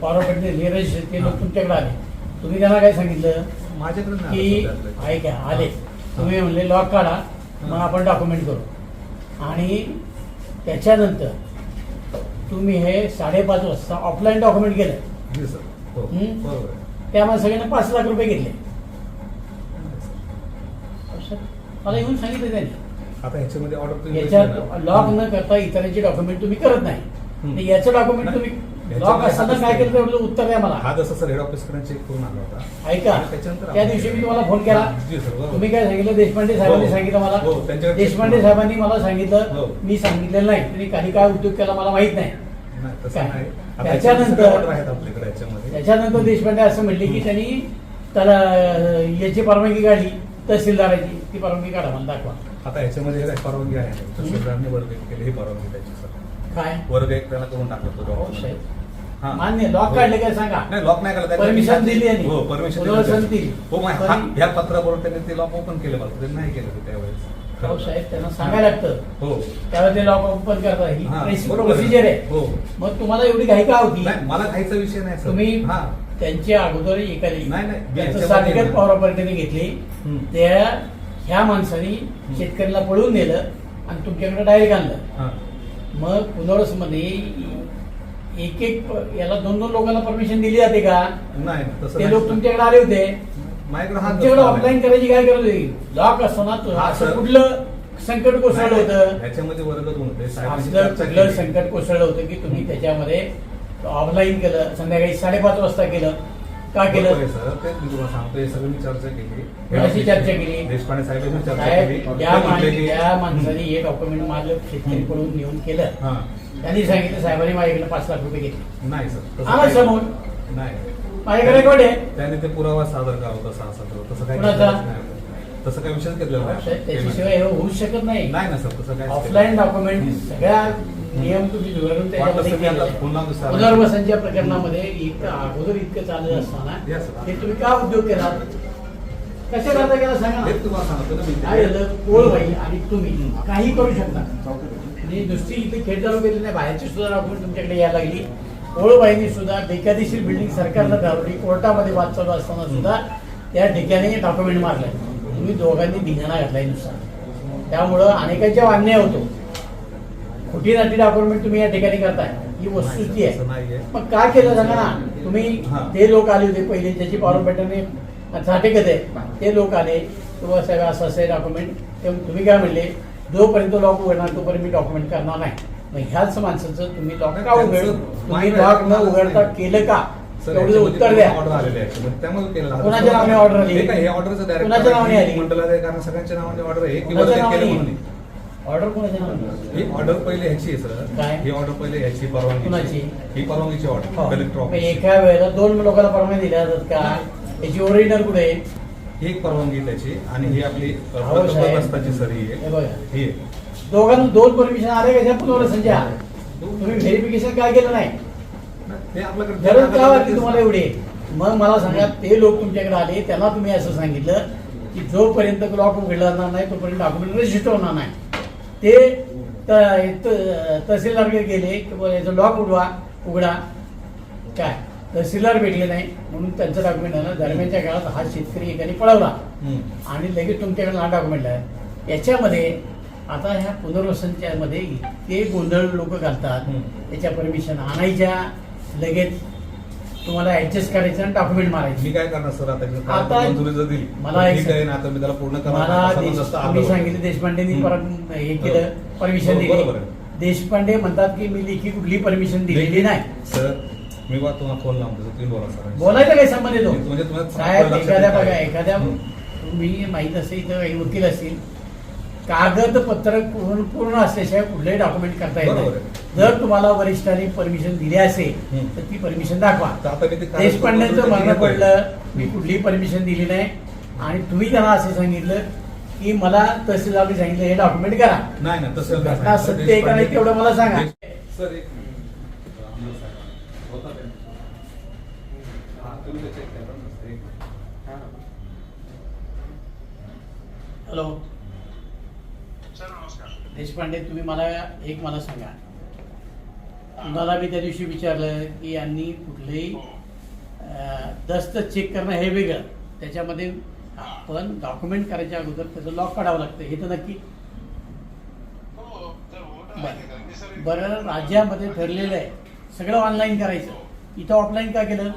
Power point Neeraj ते लोक तुमच्याकडे आले. तुम्ही त्यांना काय सांगितलं? माझ्याकडे की सध्या. ऐका आले तुम्ही म्हणले लॉक काढा. मग आपण डॉक्युमेंट करू. आणि त्याच्यानंतर तुम्ही हे साडेपाच वाजता ऑफलाईन डॉक्युमेंट केलं. जी सर. हो. हं? आहे. त्यामुळे सगळ्यांना पाच लाख रुपये घेतले. मला येऊन सांगितलं त्यांनी. आता ह्याच्यामध्ये ऑर्डर याच्यात? लॉक न? करता इतरांची डॉक्युमेंट तुम्ही करत नाही. हं. याचं डॉक्युमेंट. तुम्ही उत्तर द्या मला. हा जसं सर हेड ऑफिसकडे चेक करून आला होता. ऐका त्याच्यानंतर त्या दिवशी मी तुम्हाला फोन केला. तुम्ही काय सांगितलं? देशपांडे साहेबांनी हो. सांगितलं मला. हो, देशपांडे साहेबांनी मला सांगितलं. हो. मी सांगितलेलं नाही. त्यांनी काही काय उद्योग केला मला माहीत नाही. त्याच्यानंतर- त्याच्यानंतर देशपांडे असं म्हणले की त्यांनी त्याला याची परवानगी काढली. तहसीलदाराची. ती परवानगी काढा मला दाखवा. आता याच्यामध्ये हे काय परवानगी आहे? तहसीलदारने वर्ग केले ही परवानगी त्याची काय? वर्ग एक त्याला करून टाकलं तो हो. हा. मान्य लॉक हो. काढले काय सांगा? नाही लॉक नाही केलं Permission दिली यांनी. हो परमिशन पुनर्वसन दिली. हो मग हा- पण- ह्या पत्राबरोबर त्यांनी ते लॉक ओपन केलं त्यांनी नाही केलं ते त्यावेळेस. हो साहेब त्यांना सांगायला लागतं. हो. त्यावेळेस ते लॉक ओपन करतात. ही हा, बेसिक बरोबर आहे. प्रोसिजर आहे. हो. मग तुम्हाला एवढी घाई का होती? नाही मला खायचा विषय नाही सर. तुम्ही हा. त्यांची अगोदर एखादी नाही, नाही. त्याचं याच्यामध्ये घेतली. हम्म. त्या ह्या माणसाने शेतकऱ्याला पळून नेलं आणि तुमच्याकडे डायरेक्ट आणलं. हा. मग पुनर्वसमध्ये एक एक याला दोन दोन लोकांना परमिशन दिली जाते का? नाही तसं ते नाही. लोक तुमच्याकडे आले होते. माझ्याकडे तुमच्याकडे ऑफलाईन करायची काय गरज होती लॉक असताना तू- हा, असं सर. कुठलं संकट कोसळलं नाही, होतं? ह्याच्यामध्ये वर्ग दोन होते. साहेबांची असलं चर्चा कुठलं केली. संकट कोसळलं होतं की तुम्ही त्याच्यामध्ये ऑफलाईन केलं संध्याकाळी साडेपाच वाजता केलं. का बरोबर केलं? आहे, सर. तेच मी तुम्हाला सांगतो हे सगळं मी चर्चा केली. कोणाशी चर्चा केली? देशपांडे चर्चा केली. ते म्हटले माणसाने की- ज्या माणसाने हे डॉक्युमेंट मारलं शेतकरीकडून नेऊन केलं. हा. त्यांनी सांगितलं साहेबांनी माझ्याकडे पाच लाख रुपये घेतले. नाही सर. तसं काही- समोर. नाही. माझ्याकडे आहे? त्याने ते पुरावा सादर करावा तसा असा तो. तसं काही कुणाचा? केलेलंच नाही. तसं काही विषय केलेला साहेब, नाही त्याच्याशिवाय हे होऊच शकत नाही. नाही ना सर. तसं काय ऑफलाईन डॉक्युमेंट सगळ्या नियम तुम्ही त्याच्यामध्ये मी आता केलेले. पुन्हा पुनर्वसनच्या प्रकरणामध्ये इतकं अगोदर इतकं चालत असताना Yes, sir. हे तुम्ही का उद्योग केला कशा करता केला? सांगा हेच तुम्हाला सांगतो ना मी. काय झालं? कोळबाई आणि तुम्ही काही करू शकता. म्हणजे नुसती इथे खेळ चालू केली नाही बाहेरची सुद्धा डॉक्युमेंट तुमच्याकडे यायला लागली. कोळबाईंनी सुद्धा बेकायदेशीर बिल्डिंग सरकारला धावली कोर्टामध्ये वाद चालू असताना सुद्धा त्या ठिकाणी डॉक्युमेंट मारलाय तुम्ही दोघांनी धिंगाणा घातलाय नुसता. त्यामुळं अनेकांच्या वान्य होतो. खोटी नाटी डॉक्युमेंट तुम्ही या ठिकाणी करताय. ही वस्तुस्थिती तसं आहे. मग काय केलं सांगा ना? तुम्ही. ते लोक आले होते पहिले ज्याची पॉवर पॅटर्न साठेकत आहे ते लोक आले. किंवा साहेब असं असं डॉक्युमेंट तुम्ही काय म्हणले? जोपर्यंत लॉक उघडणार तोपर्यंत मी डॉक्युमेंट करणार नाही मग ह्याच माणसाचं तुम्ही लॉक का उघड तुम्ही लॉक न. उघडता केलं का सर, तेवढं याच्यामध्ये उत्तर द्या ऑर्डर आलेले आहे. त्यामुळे. कोणाच्या नावाने ऑर्डर आली? हे हे कोणाच्या नावाने कारण सगळ्यांच्या नावाने ऑर्डर आहे किंवा कोणाच्या ते नावाने? केलं म्हणून ऑर्डर कोणाच्या नावाने? ही ऑर्डर पहिले ह्याची आहे सर काय? ही ऑर्डर पहिले ह्याची परवानगी कुणाची? ही परवानगीची ऑर्डर हो. कलेक्टर ऑफिस एका वेळेला दोन लोकांना परवानगी दिल्या जातात का याची ओरिजिनल कुठे आहे? ही एक परवानगी त्याची आणि ही आपली. प्रकल्पग्रस्ताची सर ही आहे ही. दोघांना दोन परमिशन आले का? त्या पुनर्वसनच्या तुम्ही व्हेरिफिकेशन काय केलं नाही? ते आपल्याकडे गरज का वाटली तुम्हाला एवढी? मग मला सांगा ते लोक तुमच्याकडे आले त्यांना तुम्ही असं सांगितलं की जोपर्यंत लॉक उघडला जाणार नाही तोपर्यंत डॉक्युमेंट रजिस्टर होणार नाही. ते तहसीलदारकडे गेले की याचं लॉक उडवा उघडा. काय? तहसीलदार भेटले नाही म्हणून त्यांचं डॉक्युमेंट आलं दरम्यानच्या काळात हा शेतकरी एकाने पळवला. आणि लगेच तुमच्याकडे हा डॉक्युमेंट आहे याच्यामध्ये आता ह्या पुनर्वसनच्या मध्ये इतके गोंधळ लोक घालतात. त्याच्या परमिशन आणायच्या लगेच तुम्हाला ऍडजस्ट करायचं आणि डॉक्युमेंट मी मारायची काय करणार सर आता मी दिली मला एक आता मी त्याला पूर्ण मला आलं. सांगितलं देशपांडेंनी. परत हे केलं परमिशन दिली. देशपांडे म्हणतात की मी लेखी कुठली परमिशन दिलेली नाही सर मी बा तुम्हाला फोन लावून देतो तुम्ही बोला सर बोलायचं काही संबंध येतो म्हणजे साहेब एखाद्या बघा. एखाद्या. तुम्ही माहीत असेल इथं काही वकील असतील कागदपत्र पूर्ण पूर्ण असल्याशिवाय कुठलंही डॉक्युमेंट करता येत. जर तुम्हाला वरिष्ठांनी परमिशन दिली असेल. तर ती परमिशन दाखवा मी तुम्ही म्हणणं. पडलं मी कुठलीही परमिशन दिली नाही आणि तुम्ही त्यांना असं सांगितलं की मला तहसीलदारने सांगितलं हे डॉक्युमेंट करा नाही. सत्य आहे का नाही तेवढं मला सांगा. सर एक मिनिट. आमदार साहेब. होता ते. हा, तुम्ही ते check करा ना. एक मिनिट. हॅलो देशपांडे तुम्ही मला एक मला सांगा. तुम्हाला मी त्या दिवशी विचारलं की यांनी कुठलेही अं, दस्त चेक करणं हे वेगळं. त्याच्यामध्ये आपण डॉक्युमेंट करायच्या अगोदर त्याचं लॉक काढावं लागतं. हे तर नक्की. हो, बरं. राज्यामध्ये ठरलेलं आहे. सगळं ऑनलाईन करायचं. इथं ऑफलाईन का केलं?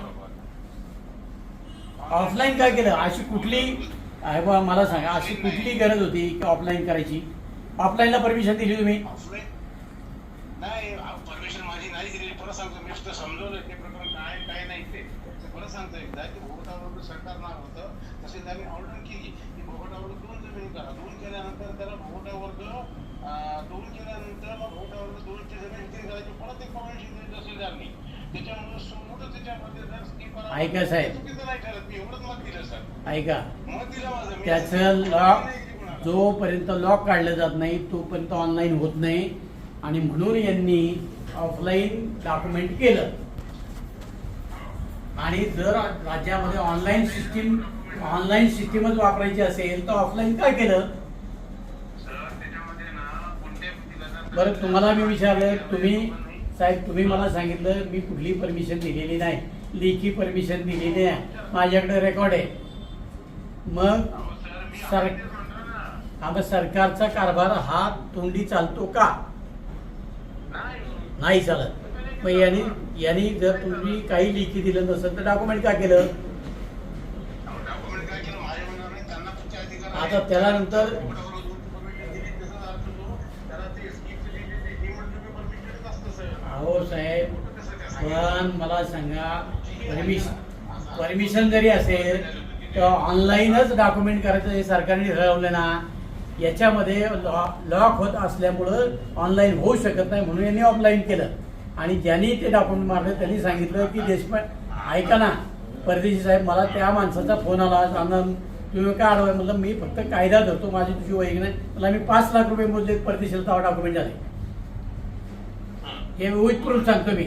ऑफलाईन काय केलं? अशी कुठली आहे बा मला सांगा अशी कुठली गरज होती की ऑफलाईन करायची? ऑफलाईनला परमिशन दिली तुम्ही? Offline? नाही परमिशन माझी नाही दिली परत सांगतो मी सुद्धा समजवलं ते प्रकरण काय काय नाही ते. ते परत सांगतो एकदा की भोगटावर सरकार नाव होतं तसे त्यांनी ऑर्डर केली. की भोगटावर दोन जमीन करा. दोन केल्यानंतर त्याला भोगटा दोन केल्यानंतर मग भोगटा वर्ग दोनची जमीन करायची परत एक परमिशन दिली तहसीलदारनी. त्याच्यामुळे समोर त्याच्यामध्ये जर scheme करावं- ऐका साहेब. चुकीचं नाही ठरत. मी एवढंच मत दिलं सर ऐका. मत दिलं माझं. मी त्याचं लॉक जोपर्यंत लॉक काढलं जात नाही तोपर्यंत ऑनलाईन होत नाही. आणि म्हणून यांनी ऑफलाईन डॉक्युमेंट केलं. आणि जर राज्यामध्ये ऑनलाईन सिस्टीम ऑनलाईन सिस्टीमच वापरायची असेल तर ऑफलाईन काय केलं? सर त्याच्यामध्ये ना बरं तुम्हाला मी विचारलं तुम्ही साहेब तुम्ही मला सांगितलं मी कुठली परमिशन दिलेली नाही. लेखी परमिशन दिलेली आहे माझ्याकडे रेकॉर्ड आहे. मग सर, मग सरकारचा कारभार हा तोंडी चालतो का? नाही. नाही चालत. मग यांनी यांनी जर तुम्ही काही लेखी दिलं नसेल तर डॉक्युमेंट का केलं? नाही, आता. त्याला नंतर- कोर्टावर दोन permission दिली, तसं अर्थ तो, त्याला ते scheme चे जे- जे- जे- हे म्हटलं ते permission च हो साहेब. पण मला सांगा परमिशन परमिशन जरी असेल तर ऑनलाईनच डॉक्युमेंट करायचं हे सरकारने ठरवलं ना याच्यामध्ये लॉक होत असल्यामुळं ऑनलाईन होऊ शकत नाही म्हणून यांनी ऑफलाईन केलं. आणि ज्यांनी ते डॉक्युमेंट मारलं त्यांनी सांगितलं की देशपांडे ऐका ना परदेशी साहेब मला त्या माणसाचा फोन आला आनंद तुम्ही काय आडवाय म्हटलं मी फक्त कायदा धरतो माझी तुझी वैग नाही. मला मी पाच लाख रुपये मोजले परदेशीला तेव्हा डॉक्युमेंट झाले. हे विविध सांगतो मी.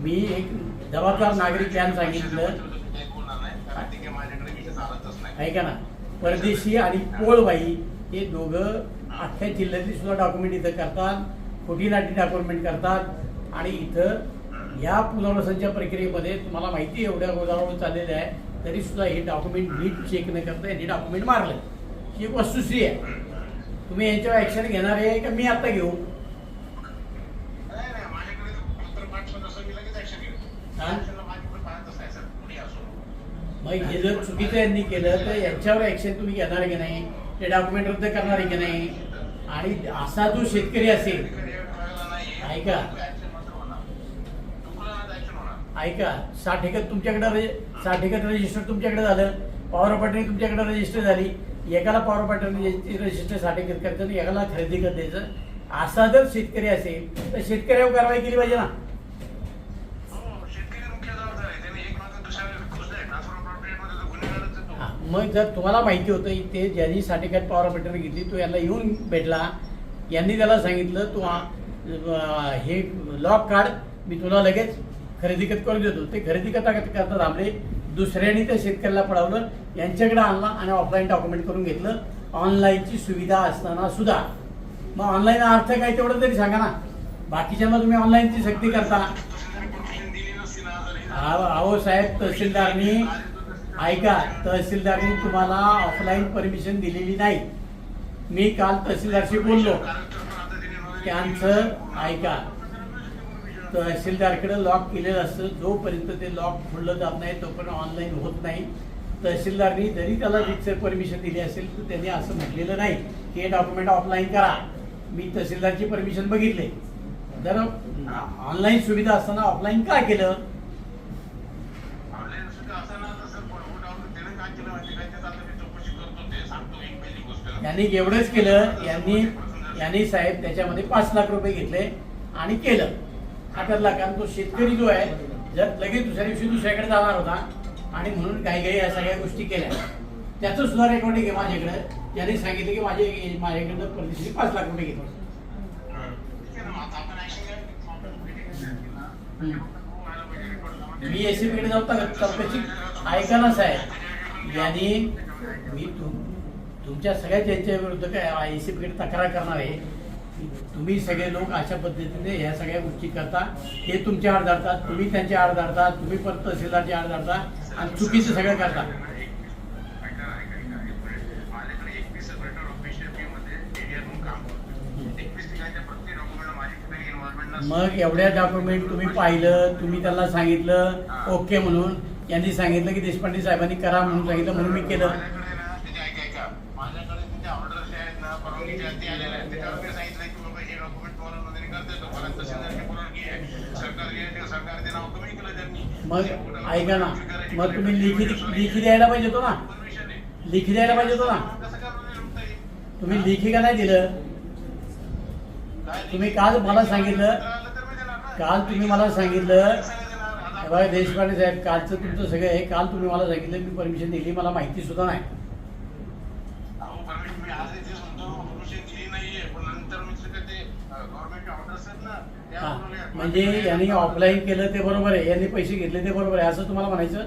मी एक जबाबदार नागरिक यांना सांगितलं. ऐका ना. परदेशी आणि पोळबाई हे दोघं अख्ख्या जिल्ह्यातली सुद्धा डॉक्युमेंट इथं करतात. खोटी नाटी डॉक्युमेंट करतात. आणि इथं या पुनर्वसनच्या प्रक्रियेमध्ये तुम्हाला माहिती एवढ्या गोदावरून चाललेल्या आहे. तरी सुद्धा हे डॉक्युमेंट नीट चेक न करता यांनी डॉक्युमेंट मारलं. ही वस्तुश्री आहे. तुम्ही यांच्यावर ऍक्शन घेणार आहे का? मी आता घेऊ नाही, नाही, माझ्याकडे जर पत्र पाठवलं तसं मी लगेच action घेईन. हा? Action ला माझ्याकडे पाहतच नाही, सर. कुणी असो. मग हे जर चुकीचं यांनी केलं तर यांच्यावर ऍक्शन तुम्ही घेणार आहे की नाही? ते डॉक्युमेंट रद्द करणार आहे की नाही? आणि असा जो शेतकरी असेल ऐका. ऐका साठ एकत तुमच्याकडे साठ एकत रजिस्टर तुमच्याकडे झालं. पॉवर पॅटर्न तुमच्याकडे रजिस्टर झाली. एकाला पॉवर पॅटर्न रजिस्टर साठ एकत करायचं एकाला खरेदी कर द्यायचं असा जर शेतकरी असेल तर शेतकऱ्यावर कारवाई केली पाहिजे ना. मग जर तुम्हाला माहिती होतं की ते ज्यांनी साठ एकत पॉवर पॅटर्न घेतली तो याला येऊन भेटला. यांनी त्याला सांगितलं तू हे लॉक काढ मी तुला लगेच खरेदी खत करून देतो. ते खरेदी करता करता थांबले. दुसऱ्याने त्या शेतकऱ्याला पळवलं. यांच्याकडे आणला आणि ऑफलाईन डॉक्युमेंट करून घेतलं. ऑनलाईनची सुविधा असताना सुद्धा. मग ऑनलाईन अर्थ काय तेवढं तरी सांगा ना. बाकीच्यांना तुम्ही ऑनलाईनची सक्ती करता. अहो साहेब तहसीलदारनी ऐका तहसीलदारनी तुम्हाला ऑफलाईन परमिशन दिलेली नाही. मी काल तहसीलदारशी बोललो. त्यांचं ऐका तहसीलदारकडे लॉक केलेलं असतं. जोपर्यंत ते लॉक खोललं जात नाही तोपर्यंत ऑनलाईन होत नाही. तहसीलदारनी जरी त्याला रिक्सर परमिशन दिली असेल तर त्यांनी असं म्हटलेलं नाही की हे डॉक्युमेंट ऑफलाईन करा. मी तहसीलदारची परमिशन बघितले. जर ऑनलाईन सुविधा असताना ऑफलाईन का केलं Online सुद्धा असं ना, तसं पोटावर त्याने काय केलं माहिती आहे का? त्यात आता मी चौकशी करतो ते सांगतो एक पहिली गोष्ट. यांनी एवढंच केलं यांनी यांनी साहेब त्याच्यामध्ये पाच लाख रुपये घेतले आणि केलं. आठ लाखांत तो शेतकरी जो आहे जर लगेच दुसऱ्या दिवशी दुसऱ्याकडे जाणार होता आणि म्हणून काही काही या सगळ्या गोष्टी केल्या. त्याचं सुद्धा रेकॉर्डिंग आहे माझ्याकडे. याने सांगितलं की माझे माझ्याकडनं परदेशी पाच लाख रुपये घेतो मी एस जाऊ का चौकशी ऐका ना साहेब. यांनी मी तुम तुमच्या सगळ्या त्यांच्या विरुद्ध काय सी पीकडे तक्रार करणार आहे तुम्ही सगळे लोक अशा पद्धतीने ह्या सगळ्या गोष्टी करता. हे तुमच्या आड धरतात तुम्ही त्यांचे आड धरता तुम्ही परत तहसीलदारच्या आड धरता आणि चुकीचं सगळं करता. मग एवढ्या डॉक्युमेंट तुम्ही पाहिलं तुम्ही त्यांना सांगितलं ओके म्हणून. यांनी सांगितलं की देशपांडे साहेबांनी करा म्हणून सांगितलं म्हणून मी केलं माझ्याकडे ना त्याचे ऐका ऐका माझ्याकडे तुमच्या ऑर्डर्स आहेत ना परवानगीच्या ते आलेल्या आहेत त्याच्यावर मी सांगितलं की बाबा हे डॉक्युमेंट तुम्हाला नोंदणी करता येतो कारण तहसीलदारची परवानगी आहे सरकार जे आहे ते सरकारचे नाव कमी केलं त्यांनी मग ऐका ना. मग तुम्ही लिखी लिखी द्यायला पाहिजे होतो ना. लिखी द्यायला पाहिजे होतो ना. तुम्ही लिखी का नाही दिलं? तुम्ही काल मला सांगितलं. काल तुम्ही मला सांगितलं. बघा देशपांडे साहेब कालचं तुमचं सगळं हे काल तुम्ही मला सांगितलं. मी परमिशन दिली मला माहिती सुद्धा नाही अहो, परमिशन मी आज इथे म्हणतो परमिशन दिली नाहीये पण नंतर मी सगळं ते गव्हर्नमेंट ऑर्डर्स आहेत ना त्या हा. म्हणजे यांनी ऑफलाईन केलं ते बरोबर आहे. यांनी पैसे घेतले ते बरोबर आहे. असं तुम्हाला म्हणायचं?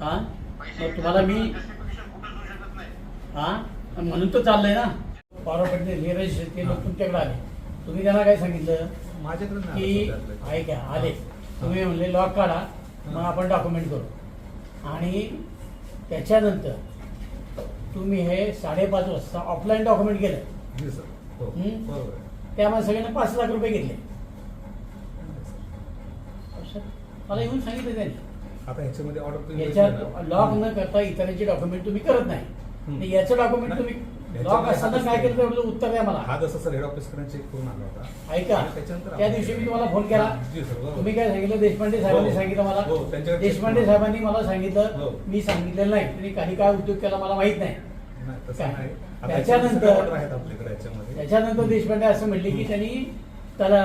हा? मग तुम्हाला मी हा? म्हणून तर चाललंय ना. पारोपटले नीरज ते लोक तुमच्याकडे आले. तुम्ही त्यांना काय सांगितलं? माझ्याकडे नाही की आलं सध्या. ऐका आले. तुम्ही म्हणले लॉक काढा मग आपण डॉक्युमेंट करू. आणि त्याच्यानंतर तुम्ही हे साडेपाच वाजता ऑफलाईन डॉक्युमेंट केलं जी सर हो हम्म? बरोबर आहे. त्यामुळे सगळ्यांना पाच लाख रुपये घेतले मला येऊन सांगितलं त्यांनी आता ह्याच्यामध्ये ऑर्डर याच्यात? लॉक न करता इतरांचे डॉक्युमेंट तुम्ही करत नाही हम्म. याचं डॉक्युमेंट तुम्ही काय. केलं उत्तर द्या मला. हा जसा सर हेड ऑफिसकडे चेक करून आला होता? ऐका त्याच्यानंतर त्या दिवशी मी तुम्हाला फोन केला. तुम्ही काय सांगितलं? देशपांडे साहेबांनी हो. सांगितलं मला. हो, देशपांडे साहेबांनी मला सांगितलं. हो. मी सांगितलेलं नाही. तुम्ही काही काय उद्योग केला मला माहीत नाही. त्याच्यानंतर- याच्यामध्ये याच्यामध्ये. त्याच्यानंतर देशपांडे असं म्हणले की त्यांनी त्याला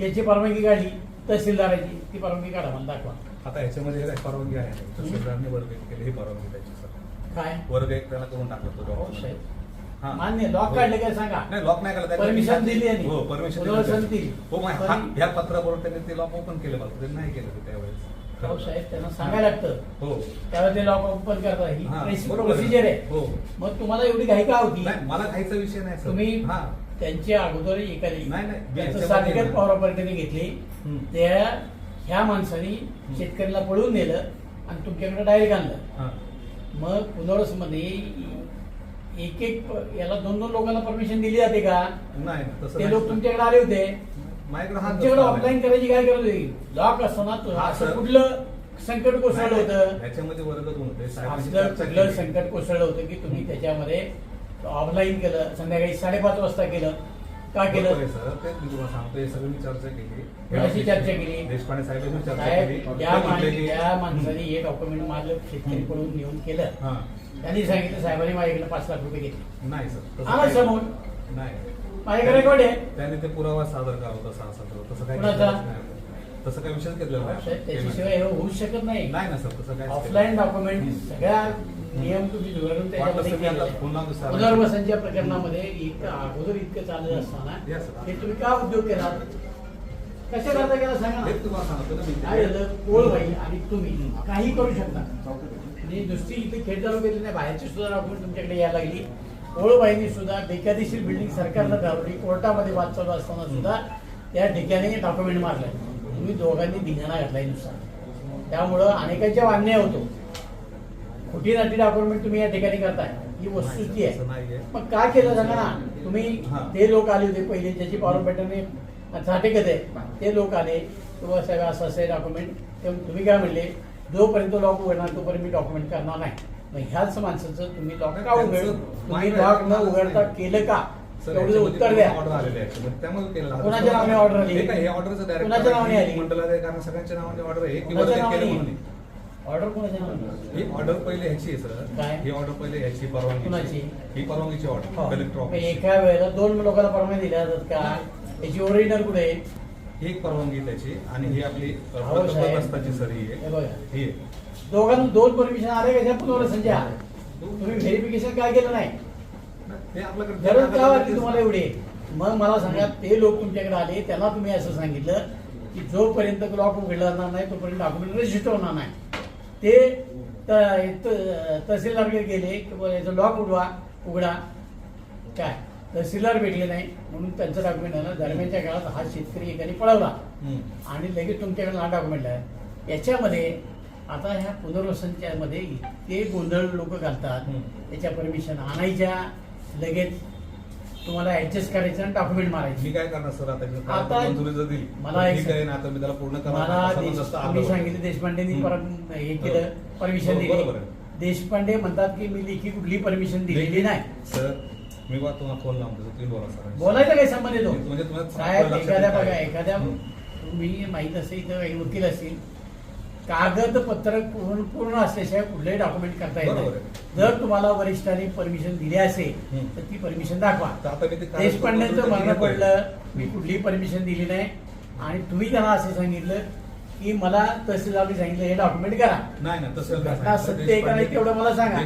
याची परवानगी काढली. तहसीलदाराची. ती परवानगी काढा मला दाखवा. आता ह्याच्यामध्ये काय परवानगी आहे? तहसीलदारने वर्ग केले ही परवानगी त्याची सर. काय? वर्ग एक त्याला करून टाकलं तो document. साहेब. हा. मान्य लॉक हो. काढले काय सांगा? नाही लॉक नाही केलं Permission दिली यांनी. हो परमिशन. हो मग हा- पण- ह्या पत्राबरोबर त्यांनी ते लॉक ओपन केलं मला. त्यांनी नाही केलं ते त्यावेळेस. साहेब त्यांना सांगायला लागतं. हो. त्यावेळेस ते लॉक ओपन करता. ही हा, बरोबर आहे. प्रोसिजर आहे. हो. मग तुम्हाला एवढी घाई का होती? नाही मला विषय नाही सर. तुम्ही हा. त्यांच्या अगोदर एखादी नाही, नाही. मी त्यांचं याच्यामध्ये सर्टिफिकेट ना- पॉवर ऑपरेटरने घेतली. हम्म. त्या ह्या माणसाने शेतकऱ्याला पळून नेलं आणि तुमच्याकडे डायरेक्ट आणलं. हा. मग पुनर्वसमध्ये एक एक याला दोन दोन लोकांना परमिशन दिली जाते का? नाही तसं ते नाही. लोक तुमच्याकडे आले होते. माझ्याकडे हा तुमच्याकडे. ऑफलाईन करायची काय गरज होती? लॉक असताना तो- हा, असं सर. कुठलं संकट कोसळलं नाही, होतं? ह्याच्यामध्ये वर्ग दोन होते साहेबांची असलं चर्चा कुठलं केली. संकट कोसळलं होतं की तुम्ही त्याच्यामध्ये ऑफलाईन केलं संध्याकाळी साडेपाच वाजता केलं? का बरोबर केलं? आहे, सर. तेच मी तुम्हाला सांगतो हे सगळं मी चर्चा केली. कोणाशी चर्चा केली? देशपांडे साहेबांनी चर्चा केली. साहेब त्या ते म्हटले माण- की- त्या माणसाने हे डॉक्युमेंट माझं शेतकरी पडून नेऊन केलं. हा. त्यांनी सांगितलं साहेबांनी माझ्याकडे पाच लाख रुपये घेतले. नाही सर. तसं काही- समोर. नाही. माझ्याकडे रेकॉर्ड आहे? त्याने ते पुरावा सादर करावा होता सहा सतरा तसं काही कुणाचा? केलेलंच नाही. तसं काही विषय घेतलेला नाही. साहेब, त्याच्याशिवाय हे होऊ शकत नाही. नाही ना सर तसं काय ऑफलाईन डॉक्युमेंट सगळ्या नियम तुम्ही त्याच्यामध्ये पुन्हा पुनर्वसनच्या प्रकरणामध्ये एक अगोदर इतकं चालत असताना Yes, sir. हे तुम्ही का उद्योग केला कशा करता केला सांगा हेच तुम्हाला सांगतो ना मी. काय झालं? कोळबाई आणि तुम्ही? काही करू शकता. आणि नुसती इथे खेड तालुक्यातली नाही बाहेरची सुद्धा डॉक्युमेंट तुमच्याकडे यायला लागली. कोळबाईंनी सुद्धा बेकायदेशीर बिल्डिंग सरकारला धावली कोर्टामध्ये वाद चालू असताना सुद्धा त्या ठिकाणी डॉक्युमेंट मारलाय. तुम्ही दोघांनी धिंगाणा घातलाय नुसता. त्यामुळं अनेकांच्या अन्याय होतो. खोटी नाटी डॉक्युमेंट तुम्ही या ठिकाणी करताय. ही वस्तुस्थिती आहे. मग काय केलं सांगा ना? तुम्ही ते लोक आले होते पहिले ज्याची पॉवर पॅटर्न साठेकत आहे ते लोक आले किंवा सगळं असं असं डॉक्युमेंट तुम्ही काय म्हणले? जोपर्यंत लॉक उघडणार तोपर्यंत मी डॉक्युमेंट करणार नाही मग ह्याच माणसाचं तुम्ही लॉक का उघड तुम्ही लॉक न उघडता. केलं का तेवढं उत्तर द्या कोणाच्या नावाने ऑर्डर आली? हे हे कोणाच्या नावाने आली? कारण सगळ्यांच्या नावाने ऑर्डर आहे ऑर्डर कोणाच्या नावाने? ही ऑर्डर पहिले ह्याची आहे सर काय? ही ऑर्डर पहिले ह्याची परवानगी कुणाची? ही परवानगीची हो. ऑर्डर कलेक्टर ऑफिस एका वेळेला दोन लोकांना परवानगी दिल्या जातात का याची ओरिजिनल कुठे आहे ही एक परवानगी त्याची आणि ही आपली. दस्ताची सर ही आहे ही. दोघांना दोन परमिशन आले का? त्या पुनर्वसनच्या तुम्ही व्हेरिफिकेशन काय केलं नाही? ते आपल्याकडे गरज का वाटली तुम्हाला एवढी? मग मला सांगा ते लोक तुमच्याकडे आले त्यांना तुम्ही असं सांगितलं की जोपर्यंत लॉक उघडला जाणार नाही तोपर्यंत डॉक्युमेंट रजिस्टर होणार नाही. ते तहसीलदारकडे गेले की याचं लॉक उडवा उघडा. काय? तहसीलदार भेटले नाही म्हणून त्यांचं डॉक्युमेंट आलं दरम्यानच्या काळात हा शेतकरी एकाने पळवला. आणि लगेच तुमच्याकडे हा डॉक्युमेंट आहे याच्यामध्ये आता ह्या पुनर्वसनच्या मध्ये इतके गोंधळ लोक घालतात. त्याच्या परमिशन आणायच्या लगेच तुम्हाला ऍडजस्ट करायचं आणि डॉक्युमेंट मारायचे मी काय करणार सर आता मी मला मी त्याला पूर्ण आलं. सांगितलं देशपांडेंनी. परम हे केलं बरोबर. परमिशन दिली. देशपांडे म्हणतात की मी लेखी कुठली परमिशन दिलेली नाही सर मी बा तुम्हाला फोन लावतो तुम्ही बोला सर बोलायचा काही येतो म्हणजे तुम्हाला साहेब एखाद्या बघा. एखाद्या. तुम्ही माहीत असेल इथं एक वकील असतील कागदपत्र पूर्ण पूर्ण असल्याशिवाय कुठलंही डॉक्युमेंट करता येत. जर तुम्हाला वरिष्ठांनी परमिशन दिली असेल. तर ती परमिशन दाखवा घेतोय. म्हणणं पडलं मी कुठलीही परमिशन दिली नाही आणि तुम्ही त्यांना असं सांगितलं की मला तहसीलदारने सांगितलं हे डॉक्युमेंट करा नाही ना तसं सत्य आहे का नाही तेवढं मला सांगा